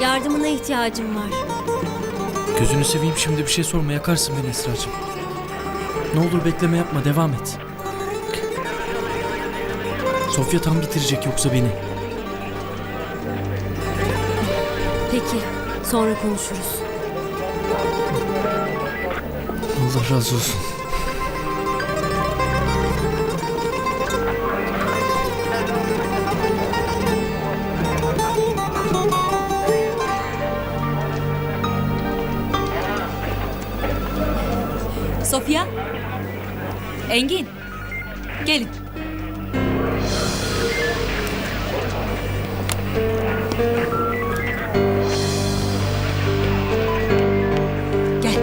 Yardımına ihtiyacım var. Gözünü seveyim şimdi bir şey sorma yakarsın beni Esra'cığım. Ne olur bekleme yapma devam et. Sofya tam bitirecek yoksa beni. Peki, sonra konuşuruz. Allah razı olsun. Sofya. Engin. Gelin. Gel.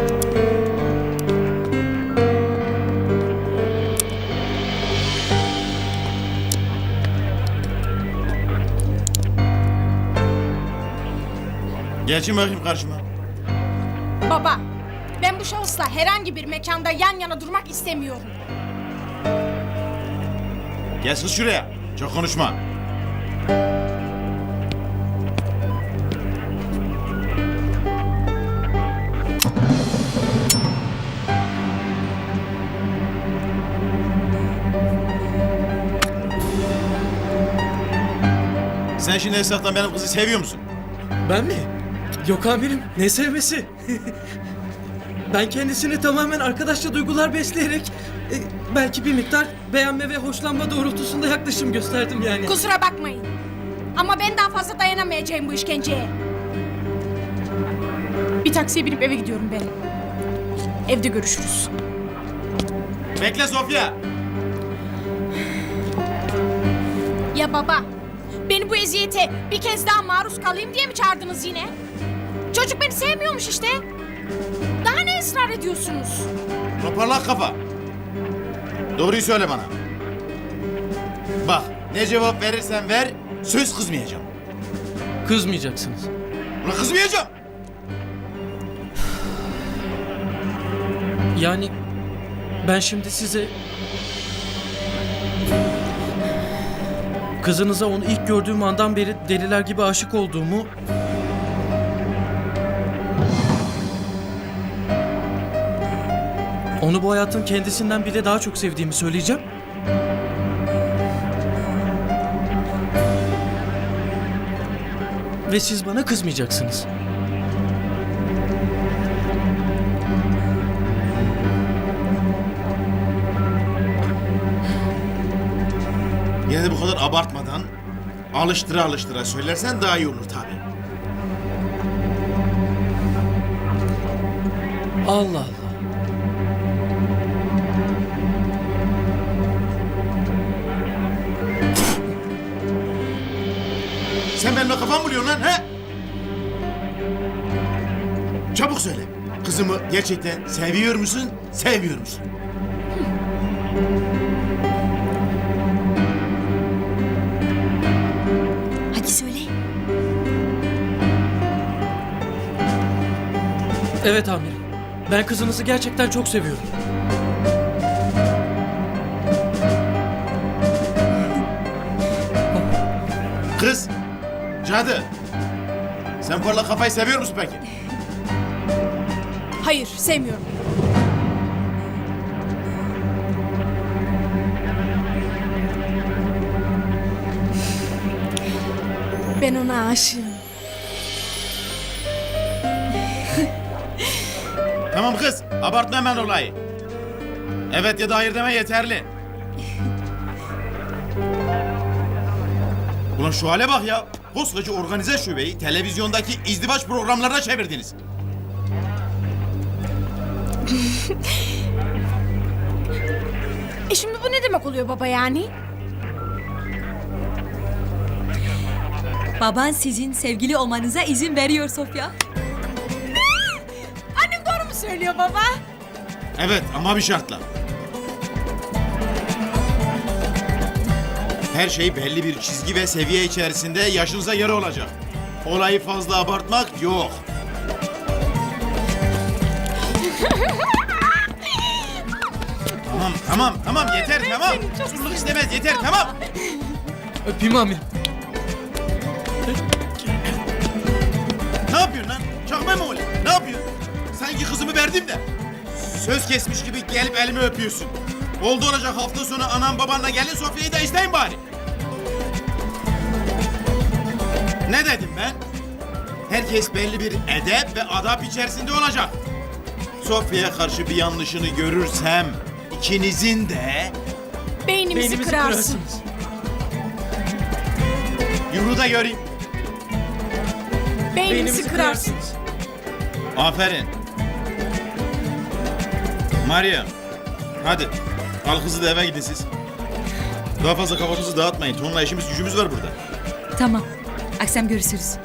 Geçin bakayım karşıma. Şahısla herhangi bir mekanda yan yana durmak istemiyorum. Gel kız şuraya. Çok konuşma. Sen şimdi Esra'dan benim kızı seviyor musun? Ben mi? Yok amirim ne sevmesi? ben kendisini tamamen arkadaşça duygular besleyerek e, belki bir miktar beğenme ve hoşlanma doğrultusunda yaklaşım gösterdim yani. Kusura bakmayın. Ama ben daha fazla dayanamayacağım bu işkenceye. Bir taksiye binip eve gidiyorum ben. Evde görüşürüz. Bekle Sofya. Ya baba, beni bu eziyete bir kez daha maruz kalayım diye mi çağırdınız yine? Çocuk beni sevmiyormuş işte. Israr ediyorsunuz? Toparlak kafa. Doğruyu söyle bana. Bak ne cevap verirsen ver söz kızmayacağım. Kızmayacaksınız. Ulan kızmayacağım. Yani ben şimdi size kızınıza onu ilk gördüğüm andan beri deliler gibi aşık olduğumu onu bu hayatın kendisinden bile daha çok sevdiğimi söyleyeceğim. Ve siz bana kızmayacaksınız. Yine de bu kadar abartmadan alıştıra alıştıra söylersen daha iyi olur tabii. Allah Allah. Kafam buluyorsun lan he? Çabuk söyle. Kızımı gerçekten seviyor musun, sevmiyor musun? Hadi söyle. Evet amirim. Ben kızınızı gerçekten çok seviyorum. Kız, cadı. Sen parlak kafayı seviyor musun peki? Hayır, sevmiyorum. Ben ona aşığım. Tamam kız, abartma hemen olayı. Evet ya da hayır deme yeterli. Ulan şu hale bak ya. Koskoca organize şubeyi televizyondaki izdivaç programlarına çevirdiniz. E şimdi bu ne demek oluyor baba yani? Baban sizin sevgili olmanıza izin veriyor Sofya. Annem doğru mu söylüyor baba? Evet ama bir şartla. Her şey belli bir çizgi ve seviye içerisinde yaşınıza göre olacak. Olayı fazla abartmak yok. tamam tamam tamam yeter tamam. Suçluluk istemez yeter tamam. Öpeyim amirim. yapıyorsun lan? Çakma mı öyle? Ne yapıyorsun? Sanki kızımı verdim de. Söz kesmiş gibi gelip elimi öpüyorsun. Oldu olacak hafta sonu anam babanla gelin Sofya'yı da isteyin bari. Ne dedim ben? Herkes belli bir edep ve adap içerisinde olacak. Sofya'ya karşı bir yanlışını görürsem ikinizin de Beynimizi, Beynimizi kırarsın. kırarsınız. yumruğu da göreyim. Beynimizi, Beynimizi kırarsın. kırarsınız. Aferin. Maria, hadi. Al kızı da eve gidin siz. Daha fazla kafamızı dağıtmayın. Tonla işimiz gücümüz var burada. Tamam. Akşam görüşürüz.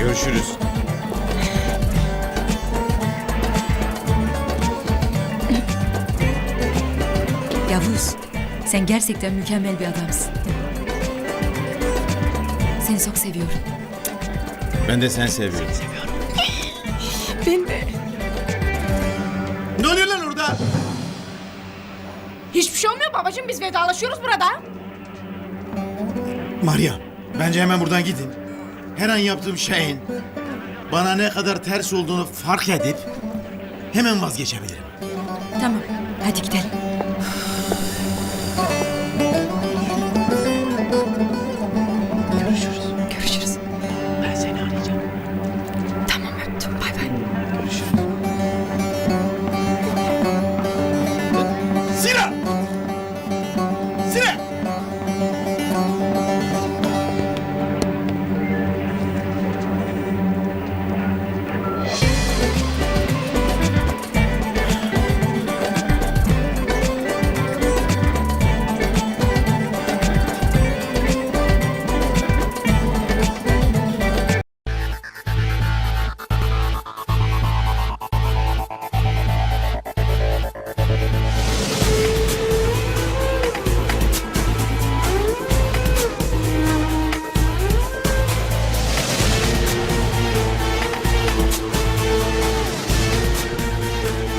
Görüşürüz. Yavuz, sen gerçekten mükemmel bir adamsın. Seni çok seviyorum. Ben de sen seviyorum. Ben de. Ne oluyor lan orada? Hiçbir şey olmuyor babacığım biz vedalaşıyoruz burada. Maria, bence hemen buradan gidin. Her an yaptığım şeyin bana ne kadar ters olduğunu fark edip hemen vazgeçebilirim. Tamam, hadi gidelim.